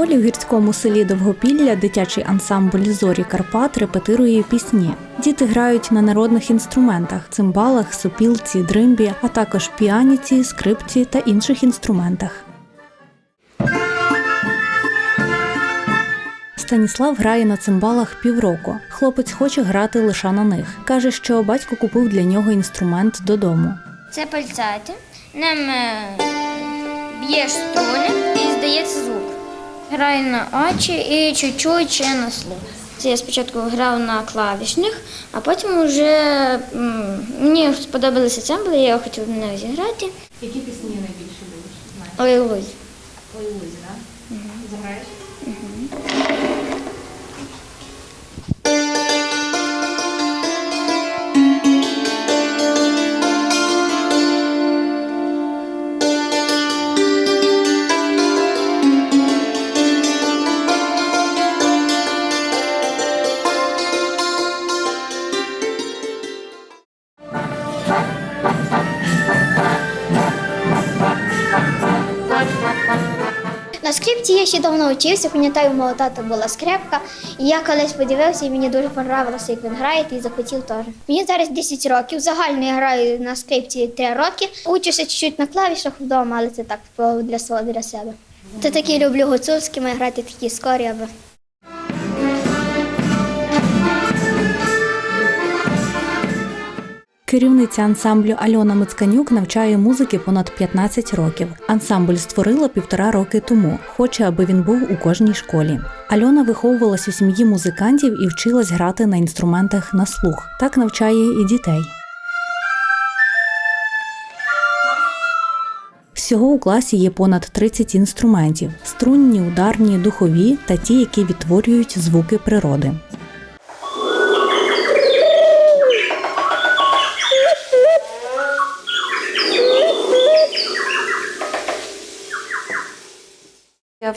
школі в гірському селі Довгопілля дитячий ансамбль Зорі Карпат репетирує пісні. Діти грають на народних інструментах цимбалах, сопілці, дримбі, а також піаніці, скрипці та інших інструментах. Станіслав грає на цимбалах півроку. Хлопець хоче грати лише на них. Каже, що батько купив для нього інструмент додому. Це пальцети. Ним е, б'єш струни і здається звук. Граю на очі і чуть-чуть ще на слух. Це я спочатку грав на клавішних, а потім вже мені сподобалися цембли, я хотів на них зіграти. Які пісні найбільше любиш? Ой, лузь. Ой, Лузі, так? Заграєш? На скрипці я ще давно вчився, пам'ятаю, у мого тата була скрипка. І я колись подивився, і мені дуже подобалося, як він грає, і захотів теж. Мені зараз 10 років. Загально я граю на скрипці 3 роки. Учуся чуть-чуть на клавішах вдома, але це так для свого для себе. Та такі люблю гуцульськими грати такі скорі, аби. Керівниця ансамблю Альона Мицканюк навчає музики понад 15 років. Ансамбль створила півтора роки тому. Хоче, аби він був у кожній школі. Альона виховувалась у сім'ї музикантів і вчилась грати на інструментах на слух. Так навчає і дітей. Всього у класі є понад 30 інструментів: струнні, ударні, духові та ті, які відтворюють звуки природи.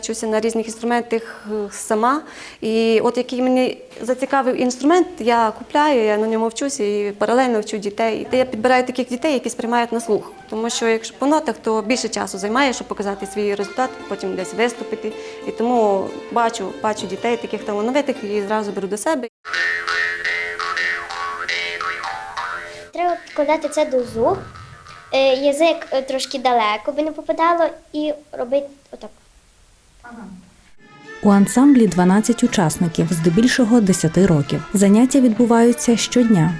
Вчуся на різних інструментах е, сама. І от який мені зацікавив інструмент, я купляю, я на ньому вчуся і паралельно вчу дітей. І я підбираю таких дітей, які сприймають на слух. Тому що якщо по нотах, то більше часу займає, щоб показати свій результат, потім десь виступити. І тому бачу, бачу дітей таких талановитих і зразу беру до себе. Треба підкладати це до зуб, е, язик е, трошки далеко, би не попадало, і робити отак. У ансамблі 12 учасників, здебільшого 10 років. Заняття відбуваються щодня.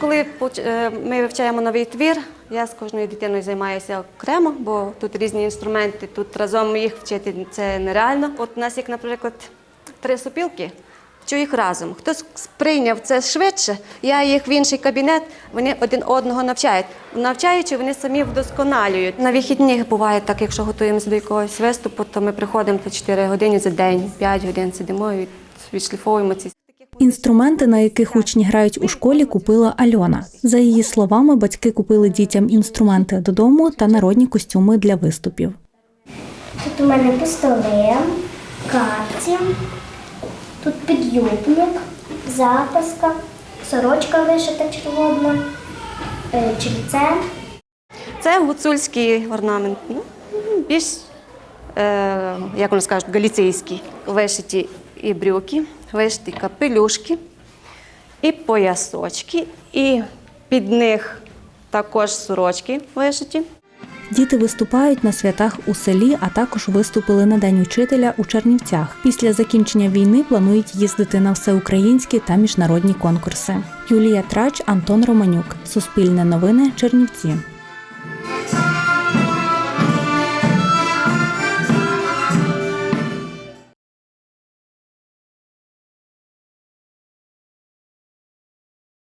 Коли е, ми вивчаємо новий твір, я з кожною дитиною займаюся окремо, бо тут різні інструменти, тут разом їх вчити це нереально. От у нас, як, наприклад, три сопілки, вчу їх разом. Хтось сприйняв це швидше, я їх в інший кабінет, вони один одного навчають. Навчаючи, вони самі вдосконалюють. На вихідних буває так, якщо готуємося до якогось виступу, то ми приходимо по 4 години за день, 5 годин сидимо і відшліфовуємо ці Інструменти, на яких учні грають у школі, купила Альона. За її словами, батьки купили дітям інструменти додому та народні костюми для виступів. Тут у мене пістолет, капці, тут підюбник, запаска, сорочка вишита червона, е, чільце. Це гуцульський орнамент. Ну, більш, е, як вони скажуть, галіцейський. Вишиті і брюки, вишиті капелюшки, і поясочки, і під них також сорочки вишиті. Діти виступають на святах у селі, а також виступили на День учителя у Чернівцях. Після закінчення війни планують їздити на всеукраїнські та міжнародні конкурси. Юлія Трач, Антон Романюк. Суспільне новини. Чернівці.